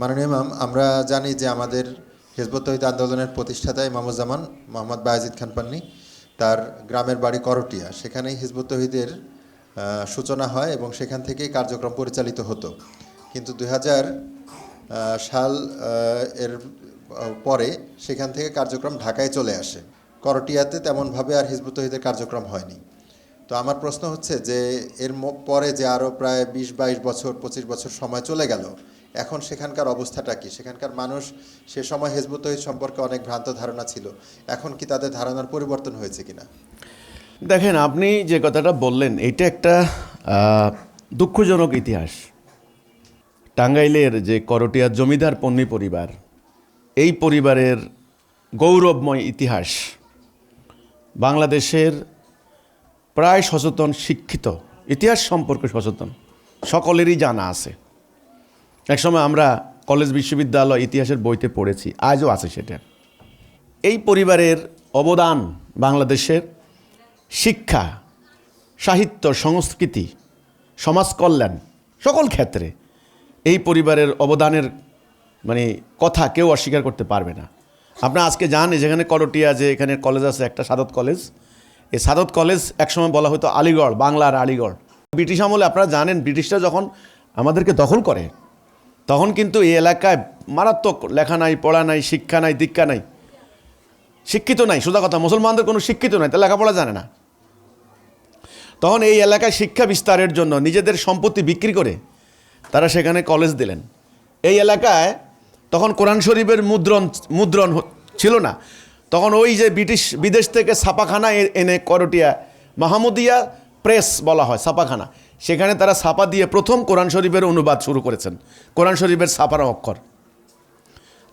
মাননীয় ইমাম, আমরা জানি যে আমাদের হিজবুত তহিদ আন্দোলনের প্রতিষ্ঠাতা ইমামুজ্জামান মোহাম্মদ বায়াজিদ খান পান্নি, তার গ্রামের বাড়ি করটিয়া। সেখানেই হিজবুত তহিদের সূচনা হয় এবং সেখান থেকেই কার্যক্রম পরিচালিত হতো। কিন্তু দু হাজার সাল এর পরে সেখান থেকে কার্যক্রম ঢাকায় চলে আসে। করটিয়াতে তেমনভাবে আর হিজবুত তহিদের কার্যক্রম হয়নি। তো আমার প্রশ্ন হচ্ছে যে এর পরে যে আরও প্রায় বিশ বাইশ বছর, পঁচিশ বছর সময় চলে গেল এখন সেখানকার অবস্থাটা কি? সেখানকার মানুষ সে সময় হেজবুত সম্পর্কে অনেক ভ্রান্ত ধারণা ছিল। এখন কি তাদের ধারণার পরিবর্তন হয়েছে কিনা? দেখেন, আপনি যে কথাটা বললেন, এটা একটা দুঃখজনক ইতিহাস। টাঙ্গাইলের যে করটিয়ার জমিদার পন্নী পরিবার, এই পরিবারের গৌরবময় ইতিহাস বাংলাদেশের প্রায় সচেতন, শিক্ষিত, ইতিহাস সম্পর্কে সচেতন, সকলেরই জানা আছে। একসময় আমরা কলেজ বিশ্ববিদ্যালয় ইতিহাসের বইতে পড়েছি, আজও আছে সেটা। এই পরিবারের অবদান বাংলাদেশের শিক্ষা, সাহিত্য, সংস্কৃতি সমাজ কল্যাণ সকল ক্ষেত্রে এই পরিবারের অবদানের মানে কথা কেউ অস্বীকার করতে পারবে না। আপনারা আজকে জান যেখানে করটিয়া যে এখানে কলেজ আছে, একটা সাদত কলেজ। এই সাদত কলেজ একসময় বলা হতো আলিগড়, বাংলার আলিগড়। ব্রিটিশ আমলে আপনারা জানেন, ব্রিটিশরা যখন আমাদেরকে দখল করে তখন কিন্তু এই এলাকায় মারাত্মক লেখা নাই, পড়া নাই, শিক্ষা নাই, দীক্ষা নাই। শিক্ষিত নাই, সোজা কথা, মুসলমানদের কোনো শিক্ষিত নাই তা লেখাপড়া জানে না। তখন এই এলাকায় শিক্ষা বিস্তারের জন্য নিজেদের সম্পত্তি বিক্রি করে তারা সেখানে কলেজ দিলেন। এই এলাকায় তখন কোরআন শরীফের মুদ্রণ মুদ্রণ ছিল না। তখন ওই যে ব্রিটিশ বিদেশ থেকে ছাপাখানা এনে করটিয়া মাহমুদিয়া প্রেস বলা হয়, ছাপাখানা। সেখানে তারা ছাপা দিয়ে প্রথম কোরআন শরীফের অনুবাদ শুরু করেছেন। কোরআন শরীফের ছাপার অক্ষর।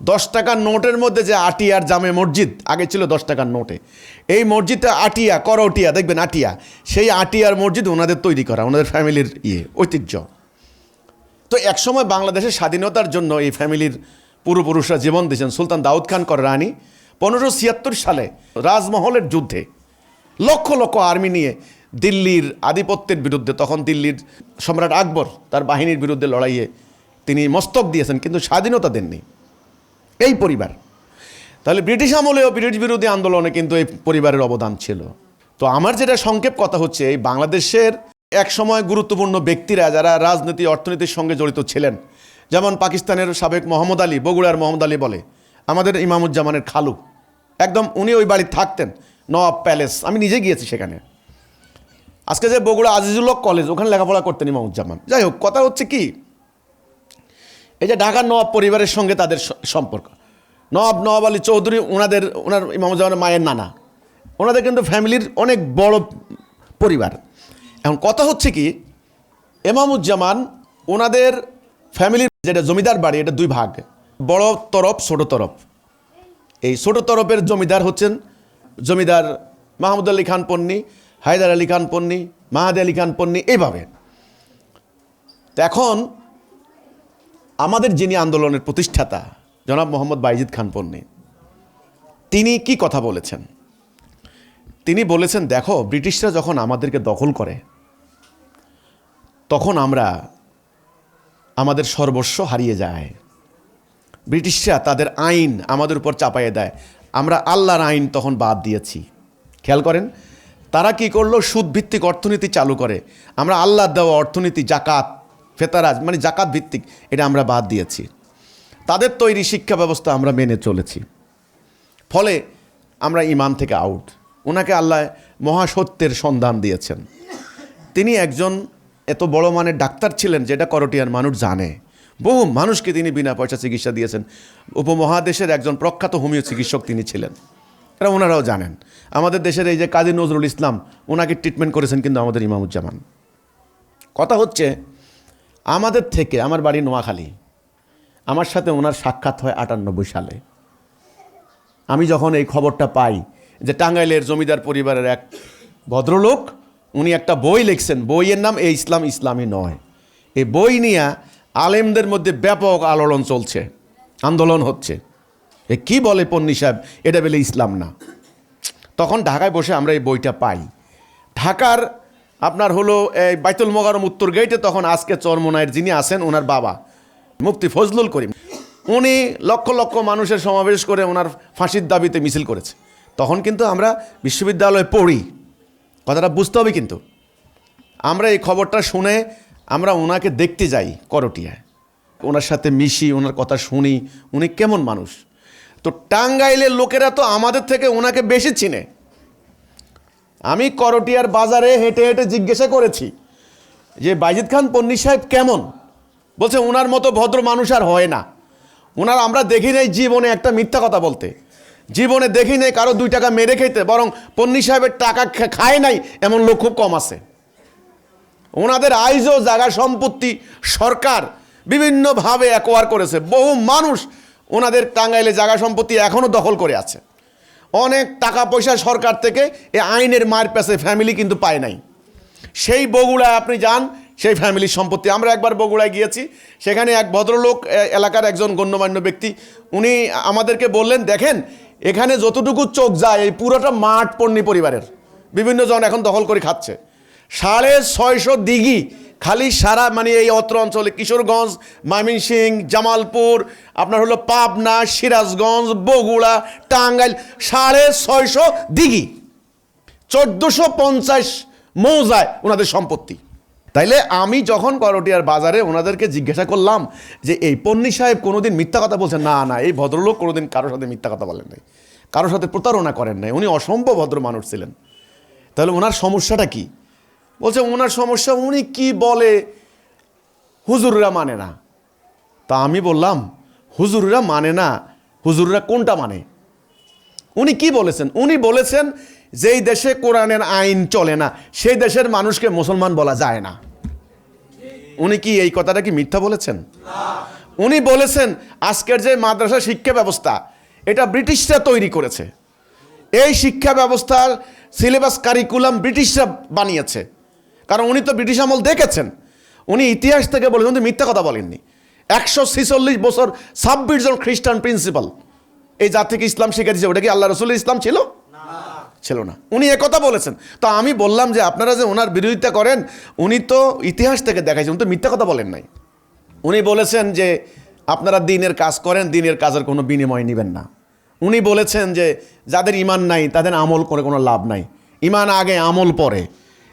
দশ টাকার নোটের মধ্যে যে আটিয়ার জামে মসজিদ, আগে ছিল দশ টাকার নোটে। এই মসজিদটা আটিয়া করটিয়া দেখবেন আটিয়া। সেই আটিয়ার মসজিদ ওনাদের তৈরি করা, ওনাদের ফ্যামিলির ইয়ে ঐতিহ্য। তো একসময় বাংলাদেশের স্বাধীনতার জন্য এই ফ্যামিলির পূর্বপুরুষরা জীবন দিয়েছেন সুলতান দাউদ খান কর রানী পনেরোশো ছিয়াত্তর সালে রাজমহলের যুদ্ধে লক্ষ লক্ষ আর্মি নিয়ে দিল্লির আধিপত্যের বিরুদ্ধে, তখন দিল্লির সম্রাট আকবর তার বাহিনীর বিরুদ্ধে লড়াইয়ে তিনি মস্তক দিয়েছেন, কিন্তু স্বাধীনতা দেননি। এই পরিবার। তাহলে ব্রিটিশ আমলেও ব্রিটিশ বিরোধী আন্দোলনে কিন্তু এই পরিবারের অবদান ছিল। তো আমার যেটা সংক্ষেপ কথা হচ্ছে, এই বাংলাদেশের এক সময় গুরুত্বপূর্ণ ব্যক্তিরা যারা রাজনীতি, অর্থনীতির সঙ্গে জড়িত ছিলেন, যেমন পাকিস্তানের সাবেক মোহাম্মদ আলী, বগুড়ার মোহাম্মদ আলী বলে, আমাদের ইমামুজ্জামানের খালু। একদম উনি ওই বাড়ি থাকতেন নওয়াব প্যালেস। আমি নিজে গিয়েছি সেখানে। আজকে যে বগুড়া আজিজুল হক কলেজ ওখানে লেখাপড়া করতেন ইমামুজ্জামান। যাই হোক, কথা হচ্ছে কি? এই যে ঢাকার নবাব পরিবারের সঙ্গে তাদের সম্পর্ক। নবাব নবাব আলী চৌধুরী ওনাদের ওনার ইমামুজ্জামানের মায়ের নানা। ওনাদের কিন্তু ফ্যামিলির অনেক বড় পরিবার। এখন কথা হচ্ছে কি এমামুজ্জামান ওনাদের ফ্যামিলির যেটা জমিদার বাড়ি, এটা দুই ভাগ। বড় তরফ, ছোট তরফ। এই ছোট তরফের জমিদার হচ্ছেন জমিদার মাহমুদ আলী খান পন্নী হায়দার আলী খান পন্নী, মাহাদি আলী খান পন্নী, এইভাবে। তো এখন আমাদের যিনি আন্দোলনের প্রতিষ্ঠাতা, জনাব মোহাম্মদ বাইজিদ খান পন্নী, তিনি কি কথা বলেছেন? তিনি বলেছেন, দেখো, ব্রিটিশরা যখন আমাদেরকে দখল করে, তখন আমরা আমাদের সর্বস্ব হারিয়ে যায়। ব্রিটিশরা তাদের আইন আমাদের উপর চাপাইয়ে দেয়। আমরা আল্লাহর আইন তখন বাদ দিয়েছি। খেয়াল করেন তারা কি করল? সুদভিত্তিক অর্থনীতি চালু করে। আমরা আল্লাহ দেওয়া অর্থনীতি, জাকাত, ফেতারাজ মানে জাকাত ভিত্তিক, এটা আমরা বাদ দিয়েছি। তাদের তৈরি শিক্ষা ব্যবস্থা আমরা মেনে চলেছি। ফলে আমরা ইমান থেকে আউট ওনাকে আল্লাহ মহাসত্যের সন্ধান দিয়েছেন। তিনি একজন এত বড় মানের ডাক্তার ছিলেন যেটা করটিয়ার মানুষ জানে। বহু মানুষকে তিনি বিনা পয়সা চিকিৎসা দিয়েছেন। উপমহাদেশের একজন প্রখ্যাত হোমিও চিকিৎসক তিনি ছিলেন। এটা ওনারাও জানেন। আমাদের দেশের এই যে কাজী নজরুল ইসলাম, ওনাকে ট্রিটমেন্ট করেছেন কিন্তু আমাদের ইমামুজ্জামান। কথা হচ্ছে, আমাদের থেকে, আমার বাড়ি নোয়াখালী, আমার সাথে ওনার সাক্ষাৎ হয় আটানব্বই সালে। আমি যখন এই খবরটা পাই যে টাঙ্গাইলের জমিদার পরিবারের এক ভদ্রলোক, উনি একটা বই লিখছেন, বইয়ের নাম এই ইসলাম ইসলামী নয়। এই বই নিয়ে আলেমদের মধ্যে ব্যাপক আলোড়ন চলছে, আন্দোলন হচ্ছে। এ কি বলে পন্নী সাহেব? এটা বলে ইসলাম না। তখন ঢাকায় বসে আমরা এই বইটা পাই। ঢাকার আপনার হলো এই বাইতুল মোকারম উত্তর গেটে তখন আজকে চরমোনায়ের যিনি আছেন, ওনার বাবা, মুফতি ফজলুল করিম। উনি লক্ষ লক্ষ মানুষের সমাবেশ করে ওনার ফাঁসির দাবিতে মিছিল করেছে। তখন কিন্তু আমরা বিশ্ববিদ্যালয়ে পড়ি। কথাটা বুঝতে হবে কিন্তু। আমরা এই খবরটা শুনে আমরা ওনাকে দেখতে যাই করটিয়ায়। ওনার সাথে মিশি, ওনার কথা শুনি। উনি কেমন মানুষ? তো টাঙ্গাইলের লোকেরা তো আমাদের থেকে ওনাকে বেশি চিনে। আমি করটিয়ার বাজারে হেঁটে হেঁটে জিজ্ঞাসা করেছি যে, বাইজিদ খান পন্নী সাহেব কেমন? বলছে ওনার মতো ভদ্র মানুষ আর হয় না। ওনার আমরা দেখি নাই জীবনে একটা মিথ্যা কথা বলতে। জীবনে দেখি নাই কারও দুই টাকা মেরে খেতে, বরং পন্নী সাহেবের টাকা খায় নাই এমন লোক খুব কম আছে। ওনাদের আইজও জায়গা সম্পত্তি সরকার বিভিন্নভাবে অ্যাকোয়ার করেছে। বহু মানুষ ওনাদের টাঙ্গাইলে জায়গা সম্পত্তি এখনও দখল করে আছে। অনেক টাকা পয়সা সরকার থেকে এ আইনের মার পেছে ফ্যামিলি কিন্তু পায় নাই। সেই বগুড়ায় আপনি যান, সেই ফ্যামিলির সম্পত্তি। আমরা একবার বগুড়ায় গিয়েছি, সেখানে এক ভদ্রলোক এলাকার একজন গণ্যমান্য ব্যক্তি, উনি আমাদেরকে বললেন, দেখেন, এখানে যতটুকু চোখ যায়, এই পুরোটা মাঠ পণ্যি পরিবারের। বিভিন্ন জন এখন দখল করে খাচ্ছে। সাড়ে ছয়শো দিঘি খালি সারা মানে এই অত্র অঞ্চলে কিশোরগঞ্জ ময়মনসিং জামালপুর, আপনার হলো পাবনা, সিরাজগঞ্জ, বগুড়া, টাঙ্গাইল, সাড়ে ছয়শো দিঘি। চোদ্দোশো পঞ্চাশ মৌজায় ওনাদের সম্পত্তি। তাইলে আমি যখন করটিয়ার বাজারে ওনাদেরকে জিজ্ঞাসা করলাম যে, এই পন্নী সাহেব কোনোদিন মিথ্যা কথা বলছেন? না না, এই ভদ্রলোক কোনোদিন কারোর সাথে মিথ্যা কথা বলেন নাই। কারোর সাথে প্রতারণা করেন নাই। উনি অসম্ভব ভদ্র মানুষ ছিলেন। তাহলে ওনার সমস্যাটা কি? বলছে, ওনার সমস্যা, উনি কি বলে হুজুররা মানে না? তা আমি বললাম, হুজুররা মানে না, হুজুররা কোনটা মানে? উনি কি বলেছেন? উনি বলেছেন, যেই দেশে কোরআনের আইন চলে না, সেই দেশের মানুষকে মুসলমান বলা যায় না। উনি কি এই কথাটা কি মিথ্যা বলেছেন? উনি বলেছেন, আজকের যে মাদ্রাসা শিক্ষা ব্যবস্থা, এটা ব্রিটিশরা তৈরি করেছে। এই শিক্ষা ব্যবস্থার সিলেবাস কারিকুলাম ব্রিটিশরা বানিয়েছে। কারণ উনি তো ব্রিটিশ আমল দেখেছেন। উনি ইতিহাস থেকে বলেছেন উনি মিথ্যা কথা বলেননি। একশো ছিচল্লিশ বছর ছাব্বিশ জন খ্রিস্টান প্রিন্সিপাল। এই জাতিকে ইসলাম শিখে দিয়েছে ওটা কি আল্লাহ রসুল ইসলাম ছিল? ছিল না। উনি কথা বলেছেন। তো আমি বললাম যে আপনারা যে ওনার বিরোধিতা করেন উনি তো ইতিহাস থেকে দেখাইছেন উনি তো মিথ্যা কথা বলেন নাই। উনি বলেছেন যে আপনারা দিনের কাজ করেন দিনের কাজের কোনো বিনিময় নেবেন না। উনি বলেছেন যে যাদের ইমান নাই তাদের আমল করে কোনো লাভ নাই। ইমান আগে আমল পরে।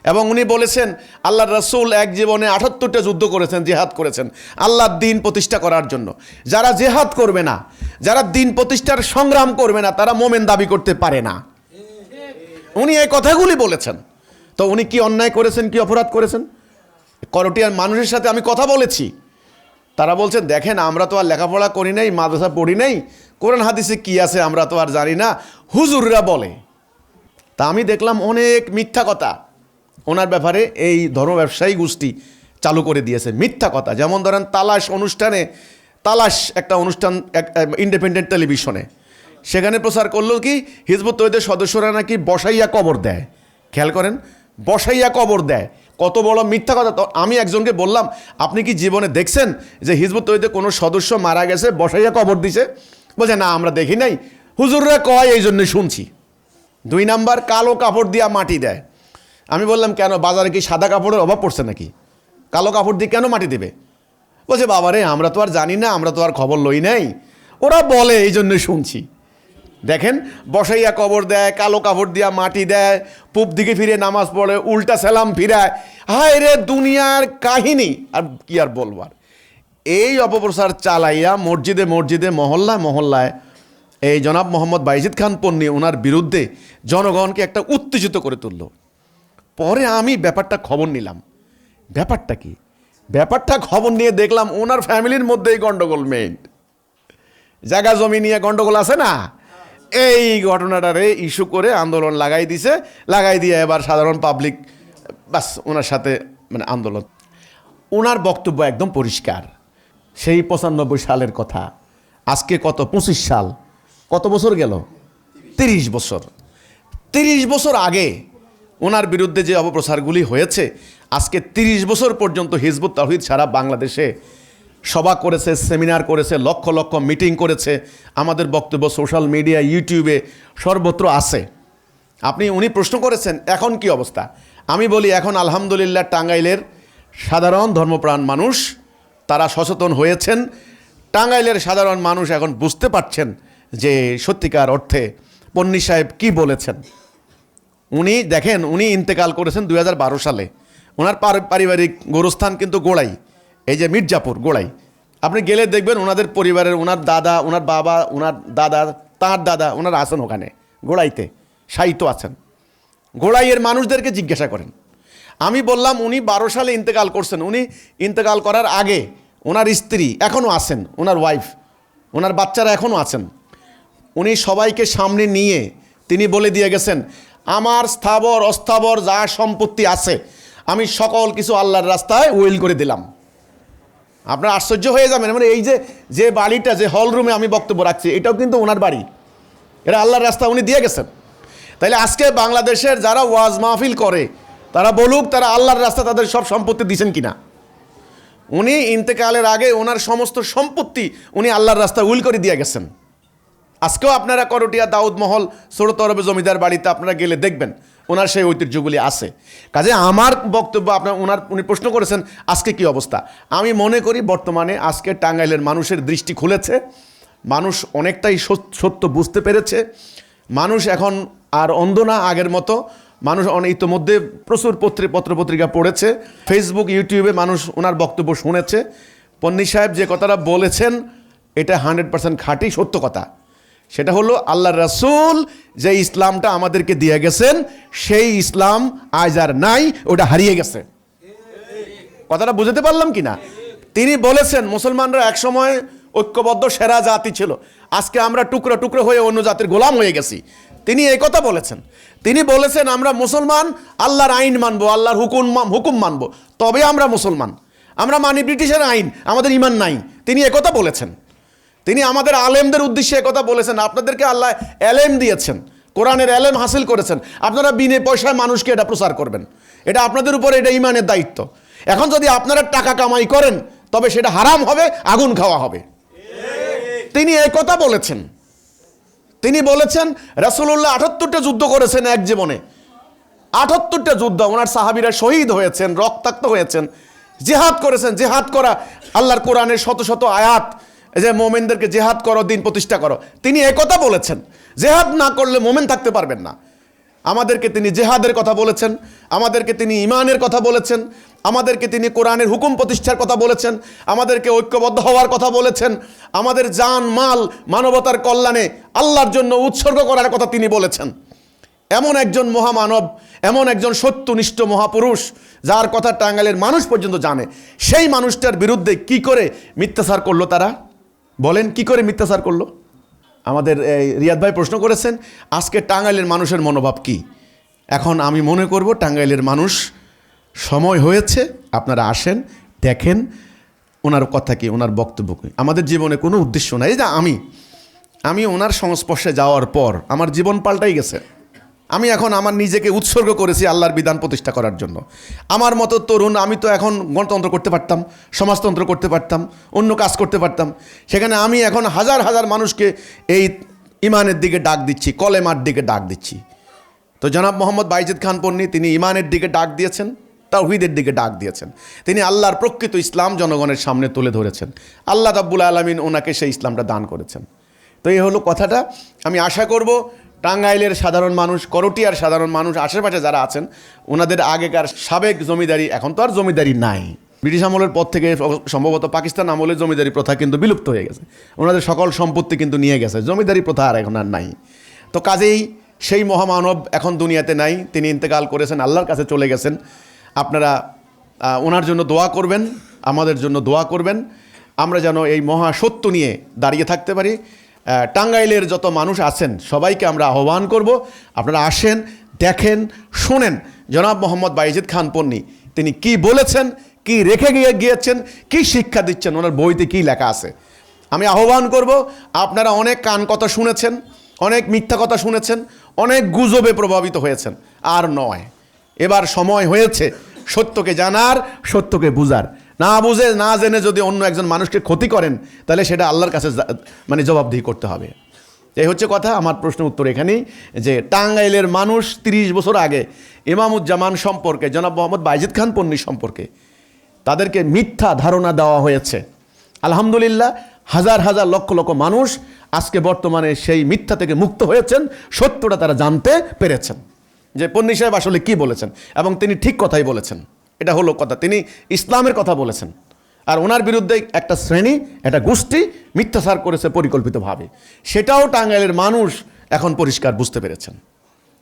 এবং উনি বলেছেন, আল্লাহ রসুল এক জীবনে আটাত্তরটা যুদ্ধ করেছেন, জেহাদ করেছেন। আল্লাহর দিন প্রতিষ্ঠা করার জন্য। যারা জেহাদ করবে না, যারা দিন প্রতিষ্ঠার সংগ্রাম করবে না, তারা মোমেন দাবি করতে পারে না। উনি এই কথাগুলি বলেছেন। তো উনি কি অন্যায় করেছেন, কি অপরাধ করেছেন? করটিয়ার মানুষের সাথে আমি কথা বলেছি। তারা বলছেন, দেখেন, আমরা তো আর লেখাপড়া করি নাই, মাদ্রাসা পড়ি নাই, কোরআন হাদিসে কি আছে আমরা তো আর জানি না। হুজুররা বলে। তা আমি দেখলাম অনেক মিথ্যা কথা। ওনার ব্যাপারে এই ধর্ম ব্যবসায়ী গোষ্ঠী চালু করে দিয়েছে। মিথ্যা কথা। যেমন ধরেন তালাশ অনুষ্ঠানে, তালাশ একটা অনুষ্ঠান ইন্ডিপেন্ডেন্ট টেলিভিশনে। সেখানে প্রচার করল কি, হিজবুত তৈদের সদস্যরা নাকি বসাইয়া কবর দেয়। খেয়াল করেন, বসাইয়া কবর দেয়। কত বড় মিথ্যা কথা। তো আমি একজনকে বললাম, আপনি কি জীবনে দেখছেন যে হিজবুত তৈরিতে কোনো সদস্য মারা গেছে, বসাইয়া কবর দিছে? বলছে, না, আমরা দেখি নাই। হুজুররা কয়, এই জন্য শুনছি। দুই নাম্বার, কালো কাপড় দিয়া মাটি দেয়। আমি বললাম, কেন? বাজারে কি সাদা কাপড়ের অভাব পড়ছে নাকি? কালো কাপড় দিয়ে কেন মাটি দেবে? বলছে, বাবারে, আমরা তো আর জানি না, আমরা তো আর খবর লই নাই। ওরা বলে, এই জন্য শুনছি। দেখেন, বসাইয়া কবর দেয়, কালো কাপড় দিয়া মাটি দেয়, পূব দিকে ফিরে নামাজ পড়ে, উল্টা সালাম ফিরায়। হায় রে, দুনিয়ার কাহিনী! আর কি আর বলবার এই অপপ্রচার চালাইয়া মসজিদে মসজিদে, মহল্লায় মহল্লায়, এই জনাব মোহাম্মদ বাইজিদ খান পন্নী, ওনার বিরুদ্ধে জনগণকে একটা উত্তেজিত করে তুলল। পরে আমি ব্যাপারটা খবর নিলাম। ব্যাপারটা কি? ব্যাপারটা খবর নিয়ে দেখলাম ওনার ফ্যামিলির মধ্যেই গন্ডগোল মেইন জায়গা জমি নিয়ে গন্ডগোল আছে না? এই ঘটনাটারে ইস্যু করে আন্দোলন লাগাই দিছে, লাগাই দিয়ে এবার সাধারণ পাবলিক বাস ওনার সাথে মানে আন্দোলন। ওনার বক্তব্য একদম পরিষ্কার। সেই পঁচানব্বই সালের কথা। আজকে কত? পঁচিশ সাল। কত বছর গেল? তিরিশ বছর। তিরিশ বছর আগে ওনার বিরুদ্ধে যে অপপ্রচারগুলি হয়েছে, আজকে তিরিশ বছর পর্যন্ত হিজবুত তাহিদ সারা বাংলাদেশে সভা করেছে, সেমিনার করেছে, লক্ষ লক্ষ মিটিং করেছে, আমাদের বক্তব্য সোশ্যাল মিডিয়া, ইউটিউবে সর্বত্র আছে। আপনি, উনি প্রশ্ন করেছেন, এখন কি অবস্থা? আমি বলি, এখন আলহামদুলিল্লাহ টাঙ্গাইলের সাধারণ ধর্মপ্রাণ মানুষ, তারা সচেতন হয়েছেন। টাঙ্গাইলের সাধারণ মানুষ এখন বুঝতে পারছেন যে সত্যিকার অর্থে পন্নী সাহেব কি বলেছেন। উনি, দেখেন, উনি ইন্তেকাল করেছেন দু হাজার বারো সালে। ওনার পার- পারিবারিক গোরস্থান কিন্তু গোড়াই, এই যে মির্জাপুর, গোড়াই। আপনি গেলে দেখবেন ওনাদের পরিবারের, ওনার দাদা, ওনার বাবা, ওনার দাদা, তার দাদা, ওনারা আছেন ওখানে, গোড়াইতে সাহিত্য আছেন। গোড়াইয়ের মানুষদেরকে জিজ্ঞাসা করেন। আমি বললাম, উনি বারো সালে ইন্তেকাল করছেন। উনি ইন্তেকাল করার আগে ওনার স্ত্রী এখনও আছেন, ওনার ওয়াইফ ওনার বাচ্চারা এখনও আছেন। উনি সবাইকে সামনে নিয়ে তিনি বলে দিয়ে গেছেন আমার স্থাবর, অস্থাবর যা সম্পত্তি আছে, আমি সকল কিছু আল্লাহর রাস্তায় উইল করে দিলাম। আপনার আশ্চর্য হয়ে যাবেন। মানে এই যে যে বাড়িটা, যে হল রুমে আমি বক্তব্য রাখছি, এটাও কিন্তু ওনার বাড়ি। এটা আল্লাহর রাস্তা উনি দিয়ে গেছেন। তাইলে আজকে বাংলাদেশের যারা ওয়াজ মাহফিল করে, তারা বলুক তারা আল্লাহর রাস্তা তাদের সব সম্পত্তি দিয়েছেন কিনা। উনি ইন্তেকালের আগে ওনার সমস্ত সম্পত্তি উনি আল্লাহর রাস্তা উইল করে দিয়ে গেছেন। আজকেও আপনারা করটিয়া দাউদ মহল ষোড়তরবে জমিদার বাড়িতে আপনারা গেলে দেখবেন, ওনার সেই ঐতিহ্যগুলি আছে। কাজে আমার বক্তব্য আপনার ওনার উনি প্রশ্ন করেছেন, আজকে কি অবস্থা? আমি মনে করি বর্তমানে আজকে টাঙ্গাইলের মানুষের দৃষ্টি খুলেছে, মানুষ অনেকটাই সত্য বুঝতে পেরেছে, মানুষ এখন আর অন্ধ না আগের মতো, মানুষ অনেক ইতোমধ্যে প্রচুর পত্রে, পত্রপত্রিকা পড়েছে ফেসবুক ইউটিউবে মানুষ ওনার বক্তব্য শুনেছে, পন্নী সাহেব যে কথাটা বলেছেন, এটা হান্ড্রেড পার্সেন্ট খাঁটি সত্য কথা। সেটা হলো আল্লাহ রাসূল যে ইসলামটা আমাদেরকে দিয়ে গেছেন, সেই ইসলাম আজ আর নাই, ওটা হারিয়ে গেছে। কথাটা বুঝতে পারলাম কি না তিনি বলেছেন, মুসলমানরা একসময় ঐক্যবদ্ধ, সেরা জাতি ছিল। আজকে আমরা টুকরো টুকরো হয়ে অন্য জাতির গোলাম হয়ে গেছি। তিনি এই কথা বলেছেন। তিনি বলেছেন, আমরা মুসলমান, আল্লাহর আইন মানবো, আল্লাহর হুকুম হুকুম মানবো। তবে আমরা মুসলমান। আমরা মানি ব্রিটিশের আইন, আমাদের ইমান নাই। তিনি একথা বলেছেন। তিনি আমাদের আলেমদের উদ্দেশ্যে কথা বলেছেন। আপনাদেরকে আল্লাহ এলেম দিয়েছেন। কোরআনের এলেম হাসিল করেছেন। আপনারা বিনে পয়সায় মানুষকে এটা প্রচার করবেন। এটা আপনাদের উপরে এটা ইমানের দায়িত্ব। এখন যদি আপনারা টাকা কামাই করেন, তবে সেটা হারাম হবে, আগুন খাওয়া হবে। তিনি এই কথা বলেছেন। তিনি বলেছেন, রাসূলুল্লাহ আটাত্তরটা যুদ্ধ করেছেন এক জীবনে। আটাত্তরটা যুদ্ধ, ওনার সাহাবিরা শহীদ হয়েছেন, রক্তাক্ত হয়েছেন। জেহাদ করেছেন। জেহাদ করা আল্লাহর কোরআনের শত শত আয়াত। যে মোমেনদেরকে জেহাদ করো, দিন প্রতিষ্ঠা করো। তিনি একথা বলেছেন। জেহাদ না করলে মোমেন থাকতে পারবেন না। আমাদেরকে তিনি জেহাদের কথা বলেছেন, আমাদেরকে তিনি ইমানের কথা বলেছেন, আমাদেরকে তিনি কোরআনের হুকুম প্রতিষ্ঠার কথা বলেছেন, আমাদেরকে ঐক্যবদ্ধ হওয়ার কথা বলেছেন, আমাদের জান, মাল, মানবতার কল্যাণে আল্লাহর জন্য উৎসর্গ করার কথা তিনি বলেছেন। এমন একজন মহামানব, এমন একজন সত্যনিষ্ঠ মহাপুরুষ, যার কথা টাঙ্গালের মানুষ পর্যন্ত জানে, সেই মানুষটার বিরুদ্ধে কি করে মিথ্যাচার করল তারা? বলেন, কি করে মিথ্যাচার করল? আমাদের রিয়াদ ভাই প্রশ্ন করেছেন, আজকে টাঙ্গাইলের মানুষের মনোভাব কি? এখন আমি মনে করব টাঙ্গাইলের মানুষ সময় হয়েছে, আপনারা আসেন, দেখেন, ওনার কথা কি, ওনার বক্তব্য কি। আমাদের জীবনে কোনো উদ্দেশ্য নাই। যে আমি আমি ওনার সংস্পর্শে যাওয়ার পর আমার জীবন পাল্টাই গেছে। আমি এখন আমার নিজেকে উৎসর্গ করেছি আল্লাহর বিধান প্রতিষ্ঠা করার জন্য। আমার মতো তরুণ, আমি তো এখন গণতন্ত্র করতে পারতাম, সমাজতন্ত্র করতে পারতাম, অন্য কাজ করতে পারতাম। সেখানে আমি এখন হাজার হাজার মানুষকে এই ইমানের দিকে ডাক দিচ্ছি, কলেমার দিকে ডাক দিচ্ছি। তো জনাব মোহাম্মদ বাইজিদ খান পন্নী, তিনি ইমানের দিকে ডাক দিয়েছেন, তাওহিদের দিকে ডাক দিয়েছেন। তিনি আল্লাহর প্রকৃত ইসলাম জনগণের সামনে তুলে ধরেছেন। আল্লাহ রাব্বুল আলমিন ওনাকে সেই ইসলামটা দান করেছেন। তো এই হলো কথাটা। আমি আশা করব টাঙ্গাইলের সাধারণ মানুষ, করটিয়ার সাধারণ মানুষ, আশেপাশে যারা আছেন, ওনাদের আগেকার সাবেক জমিদারি এখন তো আর জমিদারি নাই। ব্রিটিশ আমলের পর থেকে সম্ভবত পাকিস্তান আমলের জমিদারি প্রথা কিন্তু বিলুপ্ত হয়ে গেছে। ওনাদের সকল সম্পত্তি কিন্তু নিয়ে গেছে, জমিদারি প্রথা আর এখন আর নাই। তো কাজেই সেই মহামানব এখন দুনিয়াতে নাই, তিনি ইন্তেকাল করেছেন, আল্লাহর কাছে চলে গেছেন। আপনারা ওনার জন্য দোয়া করবেন, আমাদের জন্য দোয়া করবেন। আমরা যেন এই মহা সত্য নিয়ে দাঁড়িয়ে থাকতে পারি। টাঙ্গাইলের যত মানুষ আছেন, সবাইকে আমরা আহ্বান করব। আপনারা আসেন, দেখেন, শোনেন। জনাব মোহাম্মদ বাইজিদ খান পন্নী, তিনি কি বলেছেন, কি রেখে গিয়ে গিয়েছেন, কি শিক্ষা দিচ্ছেন, ওনার বইতে কি লেখা আছে? আমি আহ্বান করব, আপনারা অনেক কান কথা শুনেছেন, অনেক মিথ্যা কথা শুনেছেন, অনেক গুজবে প্রভাবিত হয়েছেন, আর নয়। এবার সময় হয়েছে সত্যকে জানার, সত্যকে বুঝার। না বুঝে, না জেনে যদি অন্য একজন মানুষকে ক্ষতি করেন, তাহলে সেটা আল্লাহর কাছে মানে জবাবদিহি করতে হবে। এই হচ্ছে কথা, আমার প্রশ্ন উত্তর এখানেই, যে টাঙ্গাইলের মানুষ তিরিশ বছর আগে ইমামুজ্জামান সম্পর্কে, জনাব মোহাম্মদ বাইজিদ খান পন্নী সম্পর্কে, তাদেরকে মিথ্যা ধারণা দেওয়া হয়েছে। আলহামদুলিল্লাহ, হাজার হাজার লক্ষ লক্ষ মানুষ আজকে বর্তমানে সেই মিথ্যা থেকে মুক্ত হয়েছেন, সত্যটা তারা জানতে পেরেছেন। যে পন্নী সাহেব আসলে কি বলেছেন, এবং তিনি ঠিক কথাই বলেছেন। এটা হলো কথা। তিনি ইসলামের কথা বলেছেন। আর ওনার বিরুদ্ধে একটা শ্রেণি, একটা গোষ্ঠী মিথ্যাচার করেছে পরিকল্পিতভাবে। সেটাও টাঙ্গাইলের মানুষ এখন পরিষ্কার বুঝতে পেরেছেন।